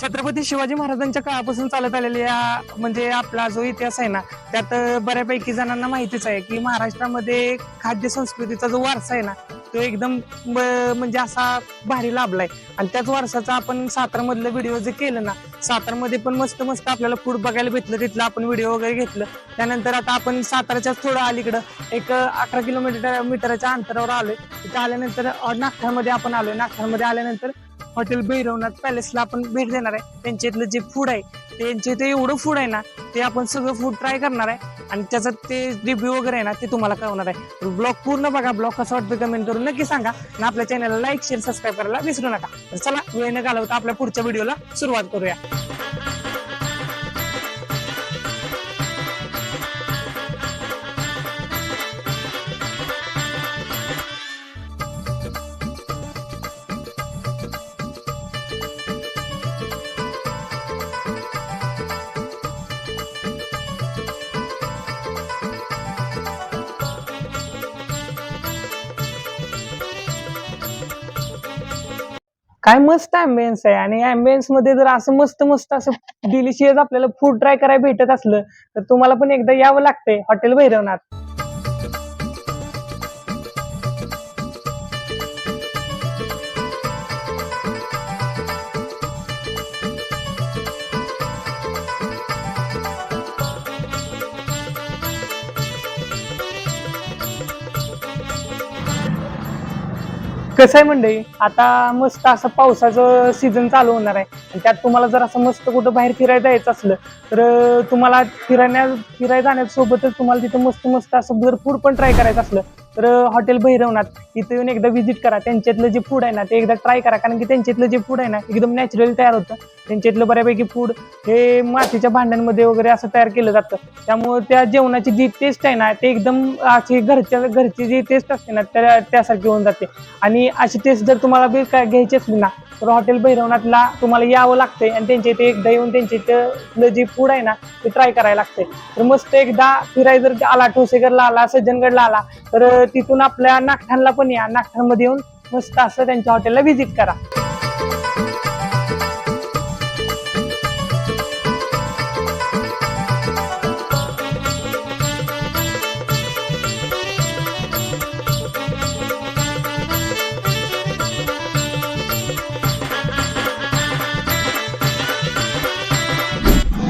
छत्रपती शिवाजी महाराजांच्या काळापासून चालत आलेल्या म्हणजे आपला जो इतिहास आहे ना त्यात बऱ्यापैकी जणांना माहितीच आहे की महाराष्ट्रामध्ये खाद्य संस्कृतीचा जो वारसा आहे ना तो एकदम म्हणजे असा भारी लाभलाय. आणि त्याच वारसाचा आपण सातारमधलं व्हिडिओ जे केलं ना सातारमध्ये पण मस्त मस्त आपल्याला फूड बघायला भेटलं. तिथलं आपण व्हिडिओ वगैरे घेतलं. त्यानंतर आता आपण साताराच्याच थोडं अलीकडं एक अकरा किलोमीटर मीटरच्या अंतरावर आलोय. तिथं आल्यानंतर अ, आपण आलोय. नागठामध्ये आल्यानंतर हॉटेल भैरवनाथ पॅलेसला आपण भेट देणार आहे. त्यांच्या इथलं जे फूड आहे त्यांचे ते एवढं फूड आहे ना ते आपण सगळं फूड ट्राय करणार आहे. आणि त्याचं ते रिव्ह्यू वगैरे आहे ना ते तुम्हाला कळवणार आहे. ब्लॉग पूर्ण बघा ब्लॉग कसं वाटतं कमेंट करून नक्की सांगा. आणि आपल्या चॅनलला लाईक शेअर सबस्क्राईब करायला विसरू नका. तर चला वेळ न घालवता आपल्या पुढच्या व्हिडिओला सुरुवात करूया. काय मस्त अँबियन्स आहे. आणि अँबियन्समध्ये जर असं मस्त मस्त असं डिलिशियस आपल्याला फूड ट्राय करायला भेटत असलं तर तुम्हाला पण एकदा यावं लागतंय. हॉटेल भैरवनाथ. कसं आहे मंडळी? आता मस्त असं पावसाचं सीझन चालू होणार आहे. आणि त्यात तुम्हाला जर असं मस्त कुठं बाहेर फिरायला जायचं असलं तर तुम्हाला फिरण्या फिरायला जाण्यासोबतच तुम्हाला तिथं मस्त मस्त असं जर फूड पण ट्राय करायचं असलं तर हॉटेल भैरवनाथ इथं येऊन एकदा व्हिजिट करा. त्यांच्यातलं जे फूड आहे ना ते एकदा ट्राय करा. कारण की त्यांच्यातलं जे फूड आहे ना एकदम नॅचरल तयार होतं. त्यांच्यातलं बऱ्यापैकी फूड हे मातीच्या भांड्यांमध्ये वगैरे असं तयार केलं जातं. त्यामुळे त्या जेवणाची जी टेस्ट आहे ना ते एकदम अशी घरच्या घरची जी टेस्ट असते ना त्या त्यासारखी होऊन जाते. आणि अशी टेस्ट जर तुम्हाला बी काय घ्यायची असली ना तर हॉटेल भैरवनाथला तुम्हाला यावं लागतंय आणि त्यांच्या इथे एकदा येऊन त्यांच्या इथलं जे फूड आहे ना ते ट्राय करायला लागतंय. तर मस्त एकदा फिराय जर आला ठोसेगरला आला सज्जनगडला आला तर तिथून आपल्या नागठाणला पण या. नागठाणमध्ये येऊन मस्त असं त्यांच्या हॉटेलला व्हिजिट करा.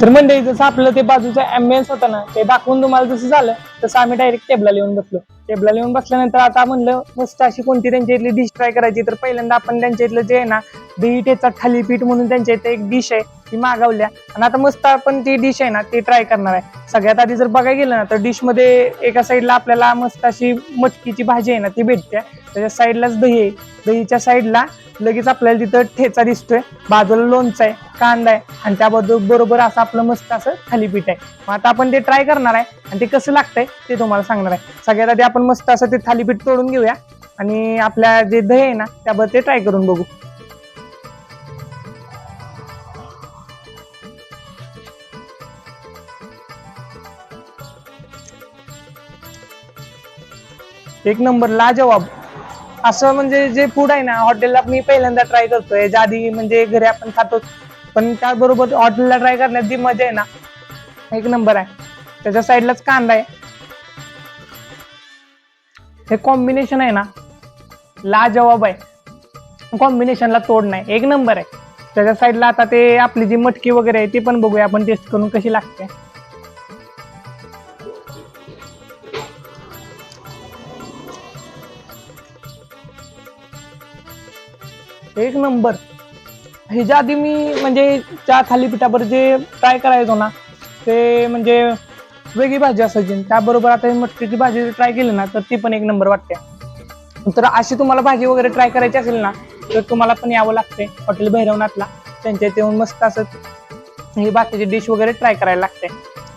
तर म्हणजे जसं आपलं ते बाजूचं ऍम्बियन्स होतं ना ते दाखवून तुम्हाला जसं झालं तसं आम्ही डायरेक्ट टेबला येऊन बसलो. टेबला लिहून बसल्यानंतर आता म्हणलं मस्त अशी कोणती त्यांच्या इथली डिश ट्राय करायची तर पहिल्यांदा आपण त्यांच्या इथलं जे आहे ना दही ठेचा थालीपीठ म्हणून त्यांच्या इथे एक डिश आहे ती मागवल्या. आणि आता मस्त आपण ती डिश आहे ना ती ट्राय करणार आहे. सगळ्यात आधी जर बघायला गेलं ना तर डिशमध्ये एका साईडला आपल्याला मस्त अशी मटकीची भाजी आहे ना ती भेटते. त्याच्या साईडलाच दही आहे. दहीच्या साईडला लगेच आपल्याला तिथं ठेचा दिसतोय. बाजूला लोणचं आहे कांदा आहे. आणि त्याबद्दल बरोबर असं आपलं मस्त असं थालीपीठ आहे. मग आता आपण ते ट्राय करणार आहे. आणि ते कसं लागतंय ते तुम्हाला सांगणार आहे. सगळ्यात आधी आपण मस्त असं ते थालीपीठ तोडून घेऊया. आणि आपल्या जे दही आहे ना त्याबद्दल ते ट्राय करून बघू. एक नंबर लाजवाब. असं म्हणजे जे फूड आहे ना हॉटेलला मी पहिल्यांदा ट्राय करतोय. याच्या आधी म्हणजे घरी आपण खातो पण त्याचबरोबर हॉटेलला ट्राय करण्यात जी मजा आहे ना एक नंबर आहे. त्याच्या साईडलाच कांदा आहे. हे कॉम्बिनेशन आहे ना लाजवाब आहे. कॉम्बिनेशनला तोड नाही. एक नंबर आहे. त्याच्या साईडला आता ते आपली जी मटकी वगैरे आहे ती पण बघूया. आपण टेस्ट करून कशी लागते. एक नंबर. ह्याच्या आधी मी म्हणजे त्या थालीपीठावर जे ट्राय करायचो ना ते म्हणजे वेगळी भाजी असायची. त्याबरोबर आता ही मटकीची भाजी ट्राय केली ना तर ती पण एक नंबर वाटते. तर अशी तुम्हाला भाजी वगैरे ट्राय करायची असेल ना तर तुम्हाला पण यावं लागते. हॉटेल भैरवनाथला. त्यांच्या इथे येऊन मस्त असं ही बाकीची डिश वगैरे ट्राय करायला लागते.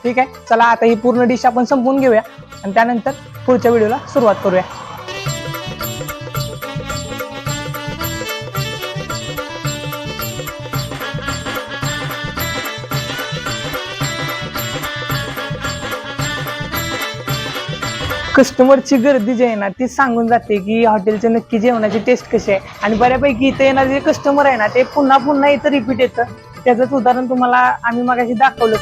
ठीक आहे? चला आता ही पूर्ण डिश आपण संपवून घेऊया. आणि त्यानंतर पुढच्या व्हिडिओला सुरुवात करूया. कस्टमरची गर्दी जी आहे ना ती सांगून जाते की हॉटेलच्या नक्की जेवणाची टेस्ट कशी आहे. आणि बऱ्यापैकी इथे येणारे जे कस्टमर आहे ना ते पुन्हा पुन्हा इथं रिपीट येतं. त्याचंच उदाहरण तुम्हाला आम्ही मगाशी दाखवलं.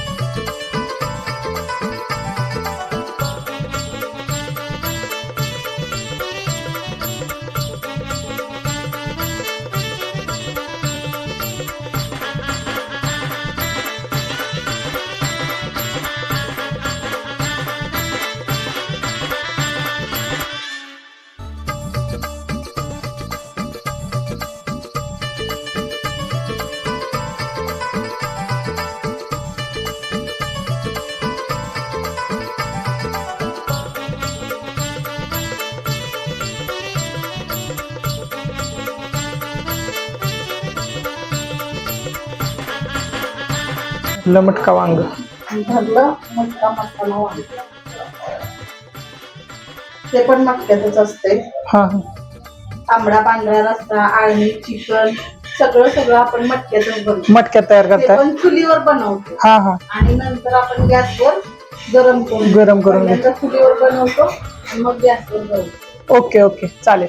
लमटका वांग. भरलं मटका मसाला वांग. ते पण मटक्यातच असते हा हा. तांबडा पांढरा रस्सा आळणी चिकन सगळं सगळं आपण मटक्यातच बनवतो. मटक्यात तयार ते करतात पण चुलीवर बनवतो. हा हा. आणि नंतर आपण गॅसवर गरम करून गरम करून घेतो. पहिल्यांदा चुलीवर बनवतो आणि मग गॅसवर बनवतो. Okay okay. चालेल.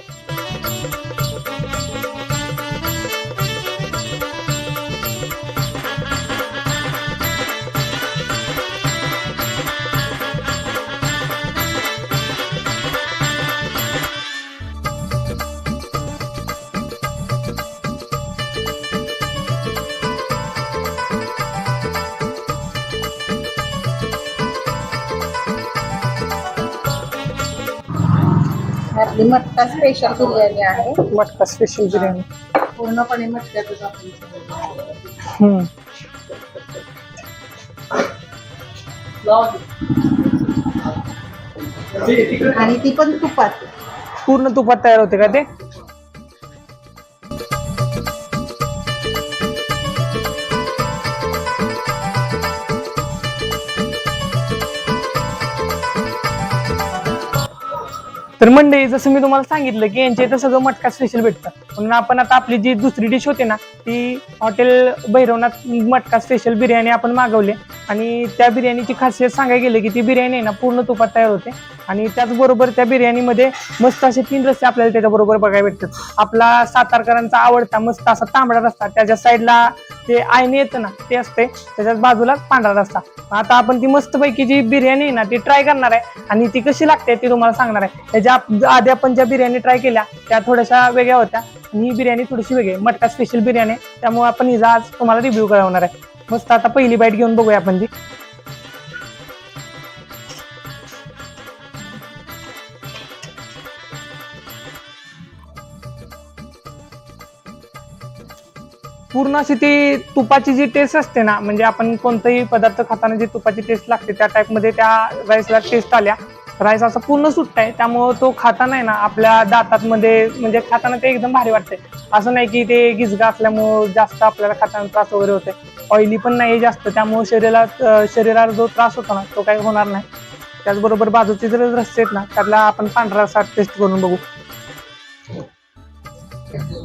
आपली मटका स्पेशल बिर्याणी आहे. मटका स्पेशल बिर्याणी. पूर्णपणे मटक्यातच आपण आणि ती पण तुपात. पूर्ण तुपात तयार होते का ते? तर मंडळी जसं मी तुम्हाला सांगितलं की यांच्या इथं सगळं मटका स्पेशल भेटतं म्हणून आपण आता आपली जी दुसरी डिश होते ना ती हॉटेल भैरवनाथ मटका स्पेशल बिर्याणी आपण मागवली. आणि त्या बिर्याणीची खासियत सांगायला गेलं की ती बिर्याणी आहे ना पूर्ण तुपात तयार होते. आणि त्याचबरोबर त्या बिर्याणीमध्ये मस्त असे तीन रस्ते आपल्याला त्याच्याबरोबर बघायला भेटतात. आपला सातारकरांचा आवडता मस्त असा तांबडा रस्ता त्याच्या साईडला ते आयने येतं ना ते असते त्याच्याच बाजूला पांढरा रस्ता. आता आपण ती मस्तपैकी जी बिर्याणी आहे ना ती ट्राय करणार आहे. आणि ती कशी लागते ती तुम्हाला सांगणार आहे. त्याच्या आधी आपण ज्या बिर्याणी ट्राय केल्या त्या थोड्याशा वेगळ्या होत्या. ही बिर्याणी थोडीशी वेगळी मटका स्पेशल बिर्याणी आहे. त्यामुळे आपण हिचा आज तुम्हाला रिव्ह्यू करवणार आहे. मस्त आता पहिली बाईट घेऊन बघूया आपण ती पूर्ण अशी ती तुपाची जी टेस्ट असते ना म्हणजे आपण कोणताही पदार्थ खाताना जी तुपाची टेस्ट लागते त्या टाईपमध्ये त्या राईसला टेस्ट आल्या. राईस असा पूर्ण सुट्ट आहे त्यामुळं तो खाताना आहे ना आपल्या दातात मध्ये म्हणजे खाताना ते एकदम भारी वाटते असं नाही की ते गिजगा असल्यामुळं जास्त आपल्याला खाताना त्रास वगैरे होते ऑइली पण नाही जास्त त्यामुळं शरीराला शरीराला जो त्रास होतो ना तो काही होणार नाही. त्याचबरोबर बाजूचे जर रस्ते आहेत ना त्यातला आपण पांढरा रस्सा टेस्ट करून बघू.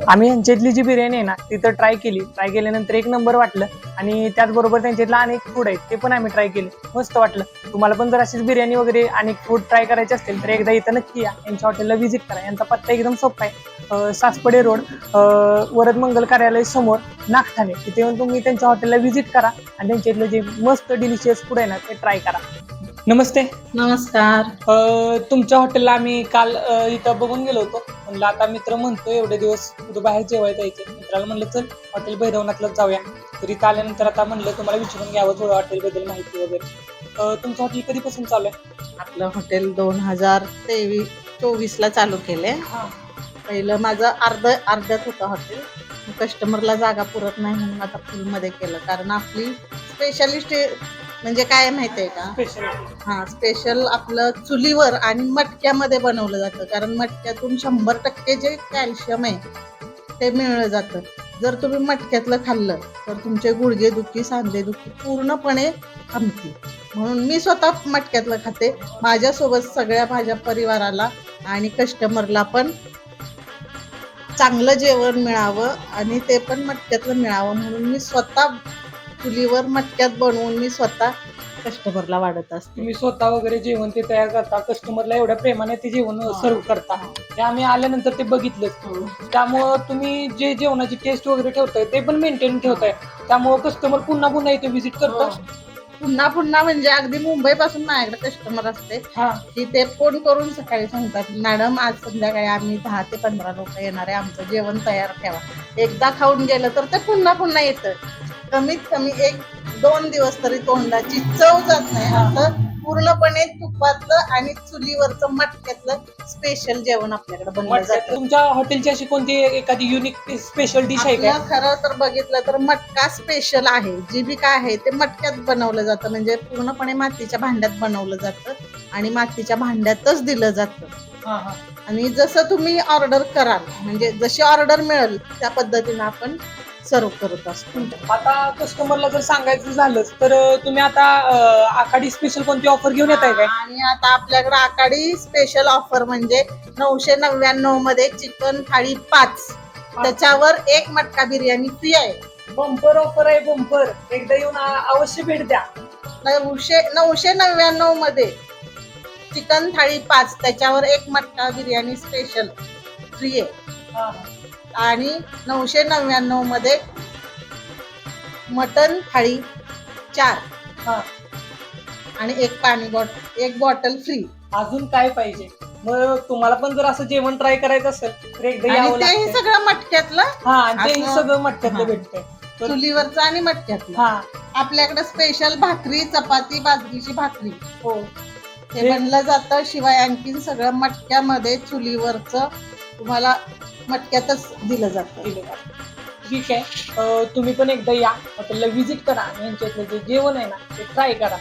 आम्ही यांच्यातली जी बिर्याणी आहे ना ती तर ट्राय केली. ट्राय केल्यानंतर एक नंबर वाटलं आणि त्याचबरोबर त्यांच्यातलं अनेक फूड आहेत ते पण आम्ही ट्राय केले. मस्त वाटलं. तुम्हाला पण जर अशीच बिर्याणी वगैरे अनेक फूड ट्राय करायचे असतील तर एकदा इथं नक्की या. यांच्या हॉटेलला व्हिजिट करा. यांचा पत्ता एकदम सोपा आहे. सासपडे रोड वरद मंगल कार्यालय समोर नागठाणे. तिथे येऊन तुम्ही त्यांच्या हॉटेलला व्हिजिट करा आणि त्यांच्या इथलं जे मस्त डिलिशियस फूड आहे ना ते ट्राय करा. नमस्ते. नमस्कार. अ, तुमच्या हॉटेलला आम्ही काल इथं बघून गेलो होतो. म्हणलं आता मित्र म्हणतो एवढे दिवस कुठं बाहेर जेवायला जायचे. मित्राला म्हणलं चल हॉटेल भैरवनाथलाच जाऊया. तर इथं आल्यानंतर आता म्हणलं तुम्हाला विचारून घ्यावं थोडं हॉटेल बद्दल माहिती वगैरे. तुमचं हॉटेल कधीपासून चालू आहे? आपलं हॉटेल दोन हजार तेवीस चोवीस ला चालू केले पहिलं माझं अर्ध अर्ध्यात होतं हॉटेल. कस्टमरला जागा पुरत नाही म्हणून आता फुलमध्ये केलं. कारण आपली स्पेशालिस्ट म्हणजे काय माहिती आहे का? हा स्पेशल आपलं चुलीवर आणि मटक्यामध्ये बनवलं जातं. कारण मटक्यातून शंभर टक्के जे कॅल्शियम आहे ते मिळलं जातं. जर तुम्ही मटक्यातलं खाल्लं तर तुमचे गुडघे दुखी सांधे दुखी पूर्णपणे थांबतील म्हणून मी स्वतः मटक्यातलं खाते. माझ्यासोबत सगळ्या माझ्या परिवाराला आणि कस्टमरला पण चांगलं जेवण मिळावं आणि ते पण मटक्यातलं मिळावं म्हणून मी स्वतः चुलीवर मटक्यात बनवून मी स्वतः कस्टमरला वाढत असते. तुम्ही स्वतः वगैरे जेवण ते तयार करता कस्टमरला एवढ्या प्रेमाने ते जेवण सर्व करता. ते आम्ही आल्यानंतर ते बघितलं. त्यामुळं तुम्ही जे जेवणाची टेस्ट वगैरे ठेवताय ते पण मेंटेन ठेवताय. त्यामुळं कस्टमर पुन्हा पुन्हा इथे व्हिजिट करतात पुन्हा पुन्हा म्हणजे अगदी मुंबई पासून माझ्याकडे कस्टमर असते. हा. की ते फोन करून सकाळी सांगतात मॅडम आज संध्याकाळी आम्ही दहा ते पंधरा लोक येणार आहे आमचं जेवण तयार ठेवा. एकदा खाऊन गेलं तर ते पुन्हा पुन्हा येतं. कमीत कमी एक दोन दिवस तरी तोंडाची चव जात नाही. असं पूर्णपणे तुपातलं आणि चुलीवरचं मटक्यातलं स्पेशल जेवण आपल्याकडे मटक्यात जातं. तुमच्या हॉटेलची अशी कोणती एखादी युनिक स्पेशल डिश आहे का? आपलं खरं तर बघितलं तर मटका स्पेशल आहे. जी बी काय आहे ते मटक्यात बनवलं जातं. म्हणजे पूर्णपणे मातीच्या भांड्यात बनवलं जातं आणि मातीच्या भांड्यातच दिलं जातं. हा हा. आणि जसं तुम्ही ऑर्डर कराल म्हणजे जशी ऑर्डर मिळेल त्या पद्धतीनं आपण सर्व करत असतो. आता कस्टमरला जर सांगायचं झालंच तर तुम्ही आता अं, आखाडी स्पेशल कोणती ऑफर घेऊन येत आहे काय? आणि आता आपल्याकडे आकाडी स्पेशल ऑफर म्हणजे नऊशे नव्याण्णवमध्ये चिकन थाळी पाच. त्याच्यावर एक मटका बिर्याणी फ्री आहे. बंपर ऑफर आहे बंपर एकदा येऊन आ- अवश्य भेट द्या. नऊशे नऊशे नव्याण्णवमध्ये चिकन थाळी पाच. त्याच्यावर एक मटका बिर्याणी स्पेशल फ्री आहे. हा, आणि नऊशे नव्याण्णवमध्ये मटन थाळी चार. हा. आणि एक पाणी बॉटल एक बॉटल फ्री. अजून काय पाहिजे? मग तुम्हाला पण जर असं जेवण ट्राय करायचं असेल तर एकदा आणि यावं तेही लागतं सगळं मटक्यातलं? हा तेही असं- सगळं मटक्यातलं हा. भेटतंय. तर- चुलीवरचं आणि मटक्यातलं. हा. आपल्याकडे स्पेशल भाकरी चपाती बाजरीची भाकरी. हो. हे हे- बनलं जातं. शिवाय आणखीन सगळं मटक्यामध्ये चुलीवरचं तुम्हाला मटक्यातच दिलं जातं. दिलं जातं. ठीक आहे. तुम्ही पण एकदा या. हॉटेलला व्हिजिट करा आणि यांच्यातलं जे जेवण आहे ना ते ट्राय करा.